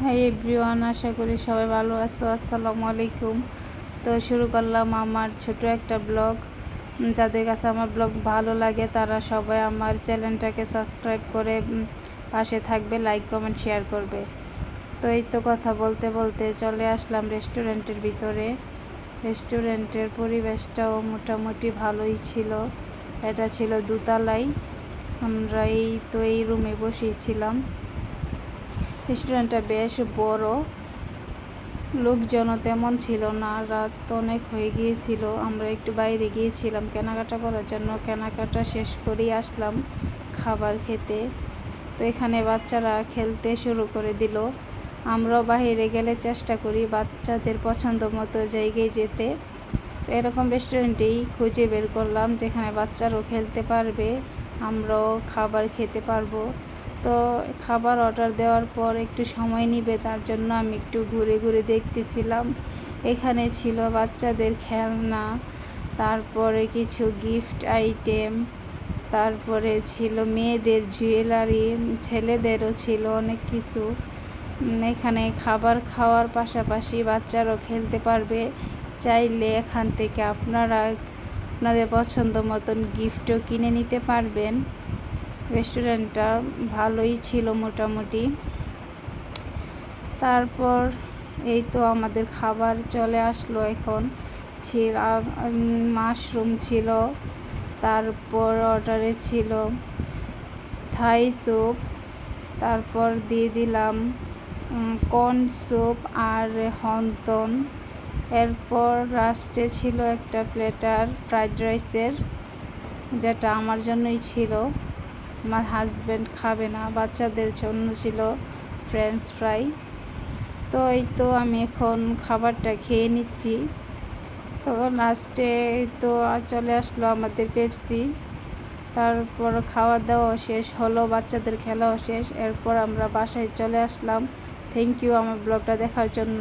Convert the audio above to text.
হ্যাঁ এভরিওয়ান আশা করি সবাই ভালো আছো। আসসালামু আলাইকুম। তো শুরু করলাম আমার ছোট একটা ব্লগ। যাদের কাছে আমার ব্লগ ভালো লাগে, তারা সবাই আমার চ্যানেলটাকে সাবস্ক্রাইব করে পাশে থাকবে লাইক কমেন্ট শেয়ার করবে। তো এই তো কথা বলতে বলতে চলে আসলাম রেস্টুরেন্টের ভিতরে। রেস্টুরেন্টের পরিবেশটাও মোটামুটি ভালোই ছিল। এটা ছিল দুতলাই আমরা এই তো এই রুমে বসেছিলাম। রেস্টুরেন্টটা বেশ বড়। লোকজনও তেমন ছিল না, রাত অনেক হয়ে গিয়েছিল। আমরা একটু বাইরে গিয়েছিলাম কেনাকাটা করার জন্য। কেনাকাটা শেষ করেই আসলাম খাবার খেতে। তো এখানে বাচ্চারা খেলতে শুরু করে দিল। আমরাও বাইরে গেলে চেষ্টা করি বাচ্চাদের পছন্দ মতো জায়গায় যেতে। তো এরকম রেস্টুরেন্টেই খুঁজে বের করলাম যেখানে বাচ্চারাও খেলতে পারবে, আমরাও খাবার খেতে পারব। তো খাবার অর্ডার দেওয়ার পর একটু সময় নিবে, তার জন্য আমি একটু ঘুরে ঘুরে দেখতেছিলাম। এখানে ছিল বাচ্চাদের খেলনা, তারপরে কিছু গিফট আইটেম তারপরে ছিল মেয়েদের জুয়েলারি ছেলেদেরও ছিল অনেক কিছু। এখানে খাবার খাওয়ার পাশাপাশি বাচ্চারাও খেলতে পারবে। চাইলে এখান থেকে আপনারা, আপনাদের পছন্দ মতন গিফটও কিনে নিতে পারবেন। রেস্টুরেন্টটা ভালোই ছিল মোটামুটি। তারপর এই তো আমাদের খাবার চলে আসলো এখন। ছিল, মাশরুম ছিল, তারপর অর্ডারে ছিল থাই স্যুপ, তারপর দিয়ে দিলাম কর্ন স্যুপ আর হন্তন। এরপর লাস্টে ছিল একটা প্লেটার ফ্রাইড রাইসের যেটা আমার জন্যই ছিল। আমার হাজব্যান্ড খাবে না, বাচ্চাদের জন্য ছিল ফ্রেঞ্চ ফ্রাই তো এই তো আমি এখন খাবারটা খেয়ে নিচ্ছি। তো লাস্টে তো চলে আসলো আমাদের পেপসি তারপর খাওয়া দাওয়া শেষ হলো, বাচ্চাদের খেলাও শেষ। এরপর আমরা বাসায় চলে আসলাম। থ্যাংক ইউ আমার ব্লগটা দেখার জন্য।